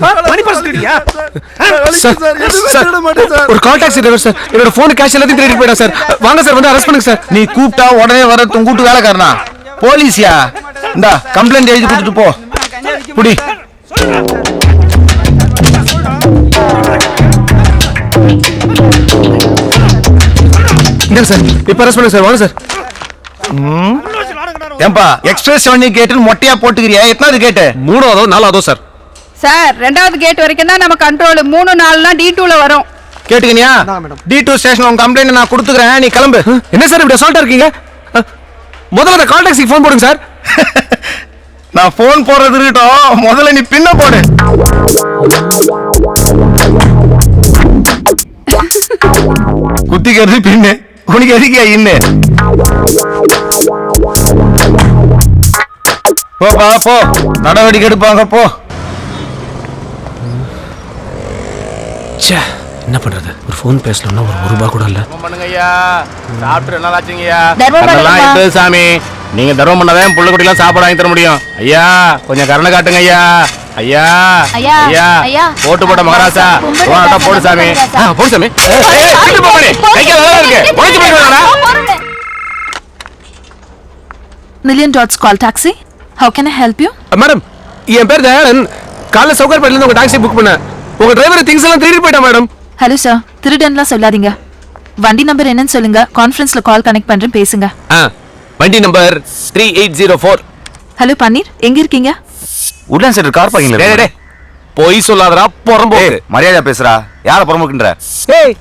மணி purse திருடியா sir, sir, ஒரு call taxi driver sir என்னோட போன் கேஷ் எல்லாத்தையும் திருடிட்டு போயிட்டா சார் வாங்க சார் வந்து அரெஸ்ட் பண்ணுங்க சார் நீ கூப்பிட்டா உடனே வர உன் கூட்டு வேலைக்காரனா போலீஸ்யா இந்தா கம்ப்ளைண்ட் எழுதி கொடுத்துட்டு போ புடி சார் இப்போ அரெஸ்ட் பண்ணுங்க சார் வாங்க சார் ஏன்பா எக்ஸ்பிரஸ் வண்டி கேட்டுன்னு மொட்டையா போட்டுக்கிறியா எத்தனாவது கேட்டு மூணாவதோ நாலாவதோ சார் சார் ரெண்டாவது கேட் வரைக்கும் தான் நம்ம கண்ட்ரோல் மூணு நாலுனா டி டூல வரும். கேட்டுக்கினியா? டி டூ ஸ்டேஷன் உன் கம்ப்ளைண்ட் நான் கொடுத்துக்கிறேன். நீ கிளம்பு. என்ன சார் இப்படி அசால்ட்டா இருக்கீங்க? முதல்ல அந்த கால் டாக்ஸிக்கு ஃபோன் போடுங்க சார். நான் போன் போடுறது இருக்கட்டும். முதல்ல நீ பின்ன போடு. குத்திக்கிறது பின்னு. உனக்கு எதுக்கியா இன்னு? போப்பா போ. நடவடிக்கை எடுப்பாங்க போ. ச்சே என்ன பண்றது? ஒரு ஃபோன் பேசலன்னா ஒரு ஒரு ரூபா கூட இல்ல. பண்ணுங்க ஐயா. சாப்பிட்டு ஆச்சுங்கய்யா அதெல்லாம் சாமி. நீங்க தர்மம் பண்ணாதான் புள்ள குட்டிலாம் சாப்பாடு வாங்கி தர முடியும். ஐயா கொஞ்சம் கருணை காட்டுங்க ஐயா. ஐயா ஐயா, ஐயா. போட்டு போட்ட மகாராசா. கும்பிடு போடா, சாமி. போடு சாமி. போகாதே. கை கால் taxi. How can I help you? Madam என் பேர் தயாளன். காலைல சவுகர்பேட்ல இருந்து உங்க டாக்ஸி புக் பண்ணேன். உங்க டிரைவர் திங்ஸ் எல்லாம் திருடி போயிட்டான் மேடம் ஹலோ சார் திருடன்லாம் சொல்லாதீங்க. வண்டி நம்பர் என்னன்னு சொல்லுங்க. கான்ஃபரன்ஸ்ல கால் கனெக்ட் பண்றேன் பேசுங்க. ஆ வண்டி number three eight zero four hello Panneer. எங்க இருக்கீங்க? உட்லான் சென்டர் கார் பார்க்கிங்ல டேய், டேய், பொய் சொல்லாதடா புறம்போக்கு மரியாதை பேசுறா யார புறமுக்குன்ற ஏய்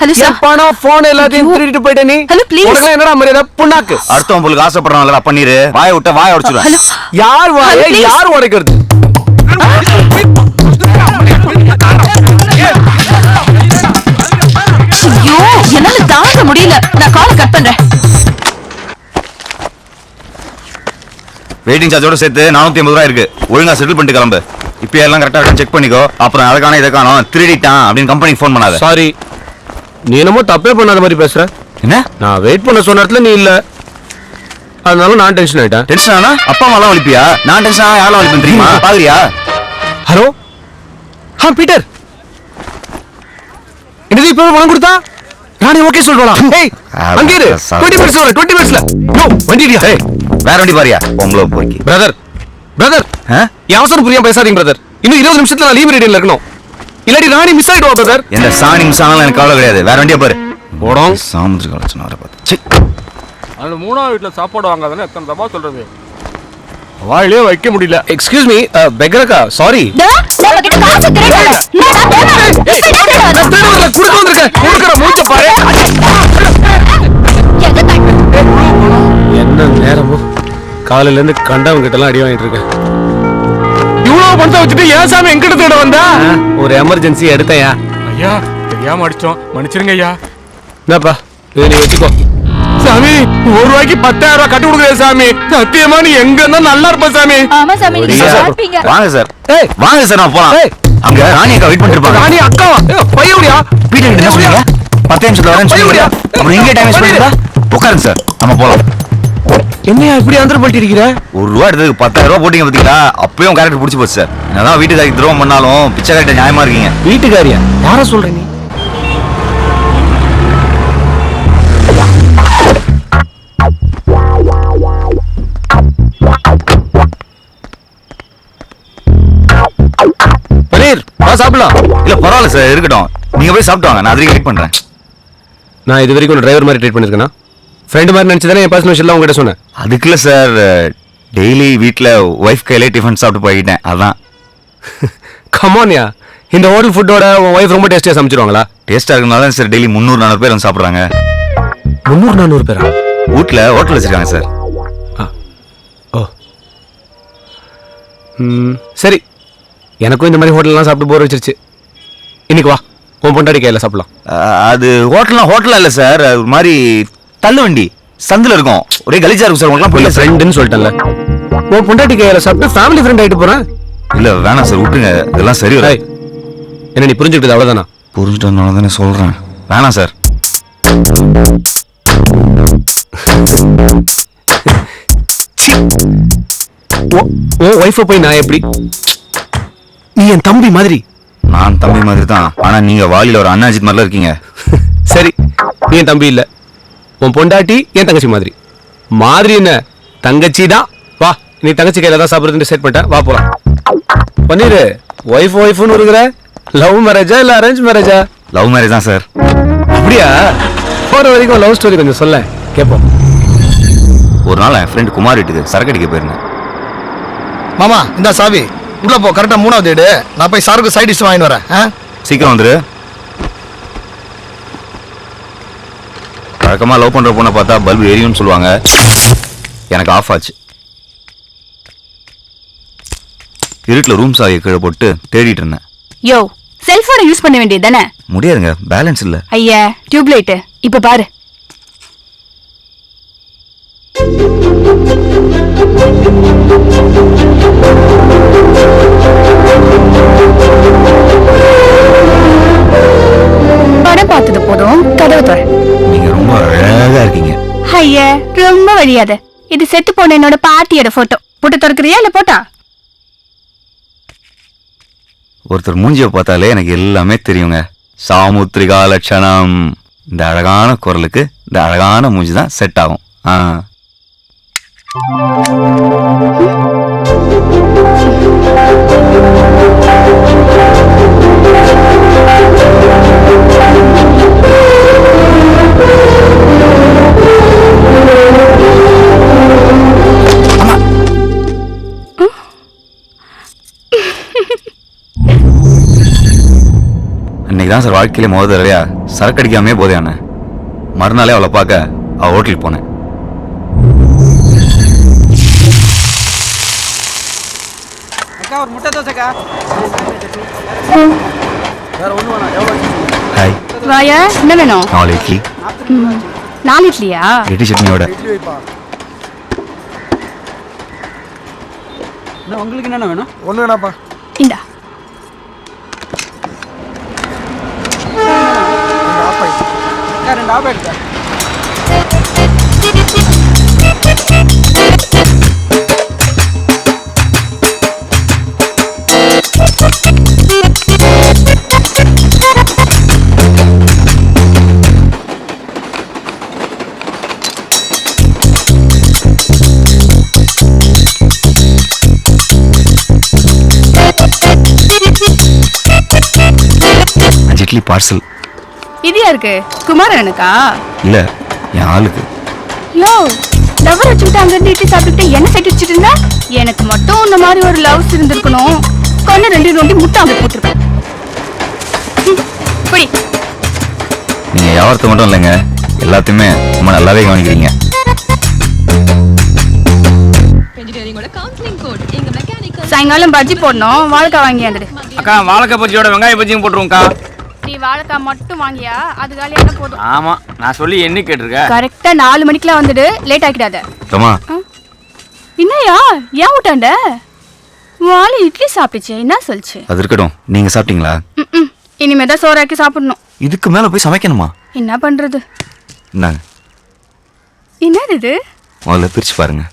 ஹலோ சார் பணம் போன் எல்லாத்தையும். திருடிட்டு போயிட்ட நீ. Hello, please. உனக்கு என்னடா மரியாதை? புண்ணாக்கு. அடுத்தவன் பொருளுக்கு ஆசைப்படுறான்ல பண்ணிரு வாயை விட்ட வாயை உடைச்சிடுவேன் ஹலோ யார் வாயை. யார் உடைக்கிறது? தாங்க முடியல. நான் காலை கட் பண்றேன். வெயிட்டிங் சார்ஜோட சேர்த்து நானூத்தி ஐம்பது ரூபா இருக்கு. ஒழுங்கா செட்டில் பண்ணிட்டு கிளம்பு. இப்போ எல்லாம் கரெக்டா செக் பண்ணிக்கோ. அப்புறம் அதை காணோம் இதை காணோம். திருடிட்டான் அப்படின்னு கம்பெனிக்கு ஃபோன் பண்ணாத. சாரி நீ என்னமோ தப்பே பண்ணாத மாதிரி பேசுற. என்ன? நான் வெயிட் பண்ண சொன்ன இடத்துல நீ இல்ல. அதனால நான் டென்ஷன் ஆயிட்டேன். டென்ஷன் ஆனா? அப்பா அம்மாலாம் வலிப்பியா? நான் டென்ஷன் ஆனா யாரெல்லாம் வலிப்பேன் தெரியுமா? பாக்குறியா? ஹலோ ஆ பீட்டர். என்னது இப்போ பணம் கொடுத்தா? நானே ஓகே சொல்றேன் ஏய் அங்கே இரு. 20 மினிட்ஸ் வர 20 மினிட்ஸ்ல யோ வண்டிடியா ஏய் வேற வண்டி பாரியா? பொம்பளை போய்க்கு பிரதர் பிரதர்? என் அவசரம் புரியாம பேசாதீங்க பிரதர் இன்னும் இருபது நிமிஷத்துல நான் லீவ் ரேடியில் இருக்கணும். இல்லாட்டி ராணி மிஸ் ஆயிடுவா பிரதர் எந்த சாணி மிஷானாலும் எனக்கு கவலை கிடையாது. வேற வண்டியா பாரு. போடும் சாமுத்திரி கலெக்ஷன் வர பார்த்து ச்சீ. அந்த மூணாவது வீட்டுல சாப்பாடு வாங்காதானே எத்தனை தப்பா சொல்றது? வாயிலே வைக்க முடியல. எக்ஸ்கியூஸ் மீ பெகரக்கா சாரி நம்ம கிட்ட காசு கொடுக்க வந்திருக்கேன். கொடுக்குற காலையில இருந்து கண்டவங்க கிட்ட எல்லாம் அடி வாங்கிட்டு இருக்கேன். இவ்வளவு பணத்தை வச்சுட்டு ஏன் சாமி எங்கிட்ட தேட வந்தா? ஒரு எமர்ஜென்சி எடுத்தையா ஐயா. தெரியாம அடிச்சோம். மன்னிச்சிருங்க ஐயா. என்னப்பா இது நீ வச்சுக்கோ சாமி ஒரு ரூபாய்க்கு பத்தாயிரம் ரூபாய் கட்டி கொடுக்குறேன் சாமி? சத்தியமா நீ எங்க இருந்தா நல்லா இருப்ப சாமி. ஆமா சாமி நீங்க சார், பார்ப்பீங்க வாங்க சார். ஏய். வாங்க சார் நான் போலாம். ஏய். அங்க ராணி அக்கா வெயிட் பண்ணிட்டு இருப்பாங்க. ராணி அக்கா. பையவுடியா வீட்டுக்கு என்ன சொன்னீங்க பத்து நிமிஷத்துல வரேன்னு சொன்னீங்க அப்புறம் இங்கே டைம் வேஸ்ட் பண்ணிட்டா உட்காருங்க சார் நம்ம போலாம். என்னையா இப்படி அந்தர பண்ணிட்டு இருக்கிற? ஒரு ரூபா எடுத்ததுக்கு பத்தாயிரம் ரூபா போட்டீங்க பாத்தீங்களா? அப்பயும் கேரக்டர் பிடிச்சி போச்சு சார். என்னதான் வீட்டுக்கு துரோகம் பண்ணாலும் பிச்சை கட்ட நியாயமா இருக்கீங்க. வீட்டுக்காரியா? யார சொல்ற நீ? சாப்பிடலாம். இல்ல பரவாயில்ல சார் இருக்கட்டும். நீங்க போய் சாப்பிட்டு வாங்க. நான் அதுக்கு வெயிட் பண்றேன். நான் இது வரைக்கும் டிரைவர் மாதிரி ட்ரீட் பண்ணிருக்கேனா? ஃப்ரெண்ட் மாதிரி நினைச்சு தானே என் பர்சனல் விஷயம் உங்ககிட்ட சொன்னேன். அதுக்குள்ள சார் டெய்லி வீட்ல ஒய்ஃப் கையிலே டிஃபன் சாப்பிட்டு போய்கிட்டேன் அதான். கமான்யா இந்த ஹோட்டல் ஃபுட்டோட உன் ஒய்ஃப் ரொம்ப டேஸ்டியா சமைச்சிருவாங்களா? டேஸ்டா இருக்கனால சார் டெய்லி முந்நூறு நானூறு பேர் வந்து சாப்பிடுறாங்க. முந்நூறு நானூறு பேரா? வீட்ல ஹோட்டல் வச்சிருக்காங்க சார் ஓ. சரி. எனக்கும் இந்த மாதிரி ஹோட்டல்லாம் சாப்பிட்டு போர் வச்சிருச்சு இன்னைக்கு வா. உன் பொண்டாடி கையில் சாப்பிடலாம். அது ஹோட்டல்னா ஹோட்டலா இல்ல சார் ஒரு மாதிரி தள்ளு வண்டி. சந்தில இருக்கும். ஒரே கலிஜா இருக்கும் சார் உங்களுக்குலாம் இல்ல ஃப்ரெண்டுன்னு சொல்லிட்டேன்ல. உன் பொண்டாட்டி கையில் சாப்பிட்டு ஃபேமிலி ஃப்ரெண்ட் ஆயிட்டு போறேன். இல்ல வேணாம் சார் விட்டுருங்க. இதெல்லாம் சரி வராது. ஏய், என்ன நீ புரிஞ்சுக்கிட்டது அவ்வளவுதானா? புரிஞ்சுட்டதுனால தானே சொல்றேன். வேணாம் சார். உன் ஒய்ஃபை போய் நான் எப்படி? நீ என் தம்பி மாதிரி. நான் தம்பி மாதிரி தான் ஆனா நீங்க வாலில ஒரு அண்ணாஜித் மாதிரிலாம் இருக்கீங்க. சரி நீ என் தம்பி இல்ல. உன் பொண்டாட்டி என் தங்கச்சி மாதிரி. மாதிரி என்ன? தங்கச்சி தான் வா நீ தங்கச்சி கையில தான் சாப்பிடுறதுன்னு செட் பண்ணிட்டேன் வா போலாம். பண்ணிரு ஒய்ஃப் ஒய்ஃப்னு இருக்கிற லவ் மேரேஜா இல்ல அரேஞ்ச் மேரேஜா லவ் மேரேஜ் தான் சார் அப்படியா? போற வரைக்கும் லவ் ஸ்டோரி கொஞ்சம் சொல்ல கேட்போம் ஒரு நாள் என் ஃப்ரெண்ட் குமார் வீட்டுக்கு சரக்கு அடிக்க போயிருந்தேன். மாமா இந்த சாவி. உள்ள போ கரெக்டா மூணாவது வீடு நான் போய் சாருக்கு சைட் டிஷ் வாங்கிட்டு வரேன்? சீக்கிரம் வந்துரு. வழக்கமா லவ் பண்ற பொண்ணை பார்த்தா பல்பு எரியும்னு சொல்லுவாங்க. எனக்கு ஆஃப் ஆச்சு. இருட்டில் ரூம் சாவியை கீழே போட்டு தேடிட்டு இருந்தேன். யோ செல்போனை யூஸ் பண்ண வேண்டியது தானே? முடியாதுங்க பேலன்ஸ் இல்லை. ஐயா டியூப் லைட் இப்ப பாரு. படம் பார்த்தது போதும். கதவு நீங்க ரொம்ப அழகா இருக்கீங்க. ஐயா ரொம்ப வழியாத இது செத்து போன என்னோட பாட்டியோட போட்டோ போட்டு திறக்கிறியா இல்ல போட்டா? ஒருத்தர் மூஞ்சியை பார்த்தாலே எனக்கு எல்லாமே தெரியுங்க. சாமுத்திரிகா லட்சணம் இந்த அழகான குரலுக்கு இந்த அழகான மூஞ்சி தான் செட் ஆகும். ஆ. தான் சார் வாழ்க்கையில முதல் தடவையா? சரக்கு அடிக்காமே போதையான மறுநாளே அவளை பார்க்க அவள் ஹோட்டலுக்கு போனேன். ஹாய். வாயா என்ன வேணும்? நாலு இட்லி. நாலு இட்லியா? இட்லி சட்னியோட. உங்களுக்கு என்ன வேணும்? ஒண்ணு வேணாப்பா இந்தா. ரெண்டு ஆப் எடுத்தேன் அஞ்சு இட்லி பார்சல் இது யாருக்கு? குமாரனுக்கா? இல்ல என் ஆளுக்கு. யோ லவர் வச்சுக்கிட்டு அங்க இருந்து இட்லி சாப்பிட்டுக்கிட்டு என்ன சைட் வச்சுட்டு இருந்தா? எனக்கு மட்டும் இந்த மாதிரி ஒரு லவ்ஸ் இருந்திருக்கணும். கண்ணு ரெண்டு நோண்டி முட்டை அங்க போட்டிருப்பேன் ம், புடி. நீங்க வியாபாரத்தை மட்டும் இல்லைங்க. எல்லாத்தையுமே ரொம்ப நல்லாவே கவனிக்கிறீங்க. இன்ஜினியரிங்கோட கவுன்சிலிங் கோட் எங்க மெக்கானிக்கல் சாயங்காலம் பஜ்ஜி போடணும். வாழைக்காய் வாங்கியாந்துடு அக்கா வாழைக்காய் பஜ்ஜியோட வெங்காய பஜ்ஜியும் போட்டுருவோம்க்கா. நீ வாழைக்காய் மட்டும் வாங்கியா? அது காலியான போதும். ஆமா நான் சொல்லி என்ன கேட்டிருக்க? கரெக்டா நாலு மணிக்கெல்லாம் வந்துடு லேட் ஆக்கிடாத. ரமா என்னையா ஏன் விட்டாண்ட வாழை இட்லி சாப்பிட்டுச்சு என்ன சொல்லுச்சு அது இருக்கட்டும். நீங்க சாப்பிட்டீங்களா. இனிமே தான் சோறாக்கி சாப்பிடணும். இதுக்கு மேல போய் சமைக்கணுமா? என்ன பண்றது? இந்தாங்க. என்னது இது? முதல்ல பிரிச்சு பாருங்க.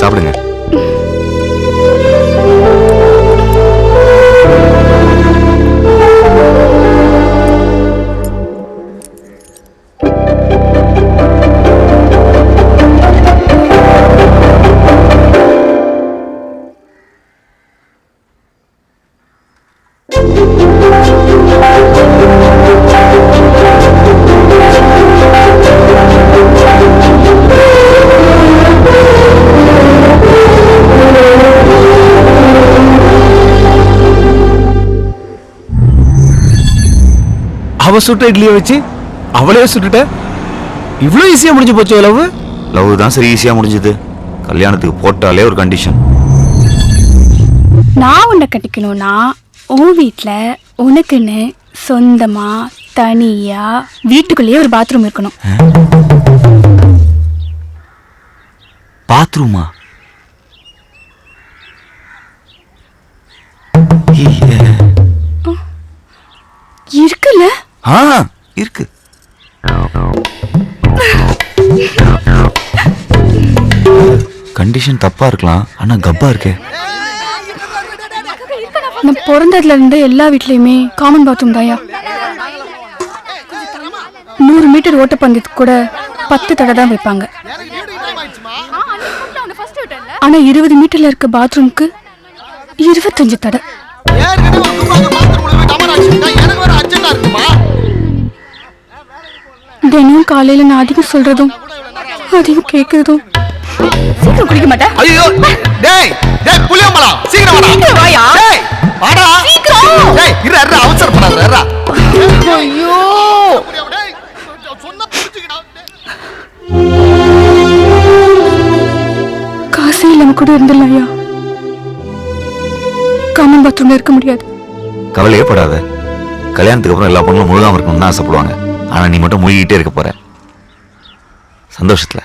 சாப்பிடுங்க. அவ சுட்ட இட்லியை வச்சு அவளே சுட்டுட்ட. இவ்வளோ ஈஸியா முடிஞ்சு போச்சு லவ்? லவ் தான் சரி ஈஸியா முடிஞ்சது. கல்யாணத்துக்கு போட்டாலே ஒரு கண்டிஷன் நான் உன்னை கட்டிக்கணும்னா உன் வீட்ல உனக்குன்னு சொந்தமா தனியா வீட்டுக்குள்ளேயே ஒரு பாத்ரூம் இருக்கணும். பாத்ரூமா இருக்குல்ல? ஆ இருக்கு. கண்டிஷன் தப்பா இருக்கலாம் ஆனா கப்பா இருக்கே. நான் பிறந்ததுல இருந்து எல்லா வீட்லயுமே காமன் பாத்ரூம் தாயா நூறு மீட்டர் ஓட்டப்பந்தயத்துக்கு கூட பத்து தடை தான் வைப்பாங்க. ஆனா இருபது மீட்டர்ல இருக்க பாத்ரூம்க்கு இருபத்தஞ்சு தடை. தினம் காலையில நான் அதிகம் சொல்றதும் அதிகம் கேட்கறதும் சீக்கிரம் குடிக்க மாட்டேன் ஐயோ டேய் டேய் புளியம்பலம் சீக்கிரம் வாடா. வாயா? டேய் வாடா. சீக்கிரம். டேய் இரு இரு அவசரப்படாத இரு. ஐயோ. காசே இல்லாம கூட இருந்துடலாம்யா காமன் பாத்ரூம்ல இருக்க முடியாது. கவலையே படாத. கல்யாணத்துக்கு அப்புறம் எல்லா பொண்ணும் முழுகாம இருக்கணும்னு ஆசைப்படுவாங்க. ஆனால் நீ மட்டும் மூழ்கிட்டே இருக்க போகிற சந்தோஷத்தில்.